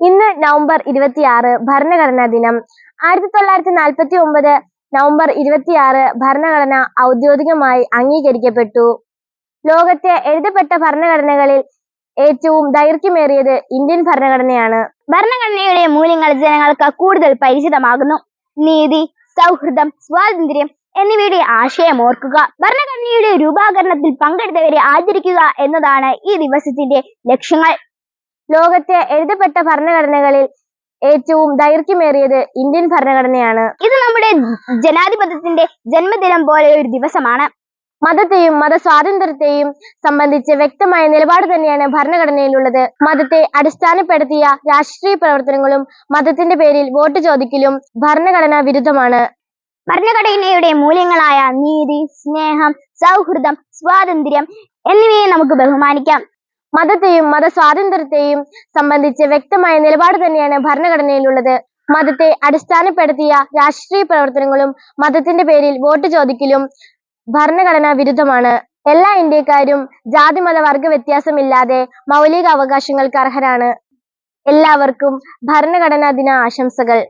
ഇന്ന് നവംബർ ഇരുപത്തിയാറ് ഭരണഘടനാ ദിനം. ആയിരത്തി തൊള്ളായിരത്തി നാൽപ്പത്തി ഒമ്പത് നവംബർ ഇരുപത്തിയാറ് ഭരണഘടന ഔദ്യോഗികമായി അംഗീകരിക്കപ്പെട്ടു. ലോകത്തെ എഴുതപ്പെട്ട ഭരണഘടനകളിൽ ഏറ്റവും ദൈർഘ്യമേറിയത് ഇന്ത്യൻ ഭരണഘടനയാണ്. ഭരണഘടനയുടെ മൂല്യങ്ങൾ ജനങ്ങൾക്ക് കൂടുതൽ പരിചിതമാകുന്നു. നീതി സൗഹൃദം സ്വാതന്ത്ര്യം എന്നിവയുടെ ആശയം ഓർക്കുക. ഭരണഘടനയുടെ രൂപാകരണത്തിൽ പങ്കെടുത്തവരെ ആദരിക്കുക എന്നതാണ് ഈ ദിവസത്തിന്റെ ലക്ഷ്യങ്ങൾ. ലോകത്തെ എഴുതപ്പെട്ട ഭരണഘടനകളിൽ ഏറ്റവും ദൈർഘ്യമേറിയത് ഇന്ത്യൻ ഭരണഘടനയാണ്. ഇത് നമ്മുടെ ജനാധിപത്യത്തിന്റെ ജന്മദിനം പോലെ ഒരു ദിവസമാണ്. മതത്തെയും മതസ്വാതന്ത്ര്യത്തെയും സംബന്ധിച്ച് വ്യക്തമായ നിലപാട് തന്നെയാണ് ഭരണഘടനയിലുള്ളത്. മതത്തെ അടിസ്ഥാനപ്പെടുത്തിയ രാഷ്ട്രീയ പ്രവർത്തനങ്ങളും മതത്തിന്റെ പേരിൽ വോട്ട് ചോദിക്കലും ഭരണഘടനാ വിരുദ്ധമാണ്. ഭരണഘടനയുടെ മൂല്യങ്ങളായ നീതി സ്നേഹം സൗഹൃദം സ്വാതന്ത്ര്യം എന്നിവയെ നമുക്ക് ബഹുമാനിക്കാം. മതത്തെയും മതസ്വാതന്ത്ര്യത്തെയും സംബന്ധിച്ച് വ്യക്തമായ നിലപാട് തന്നെയാണ് ഭരണഘടനയിലുള്ളത്. മതത്തെ അടിസ്ഥാനപ്പെടുത്തിയ രാഷ്ട്രീയ പ്രവർത്തനങ്ങളും മതത്തിന്റെ പേരിൽ വോട്ട് ചോദിക്കലും ഭരണഘടനാ വിരുദ്ധമാണ്. എല്ലാ ഇന്ത്യക്കാരും ജാതി മത വർഗ വ്യത്യാസമില്ലാതെ മൗലിക അവകാശങ്ങൾക്ക് അർഹരാണ്. എല്ലാവർക്കും ഭരണഘടനാ ദിന ആശംസകൾ.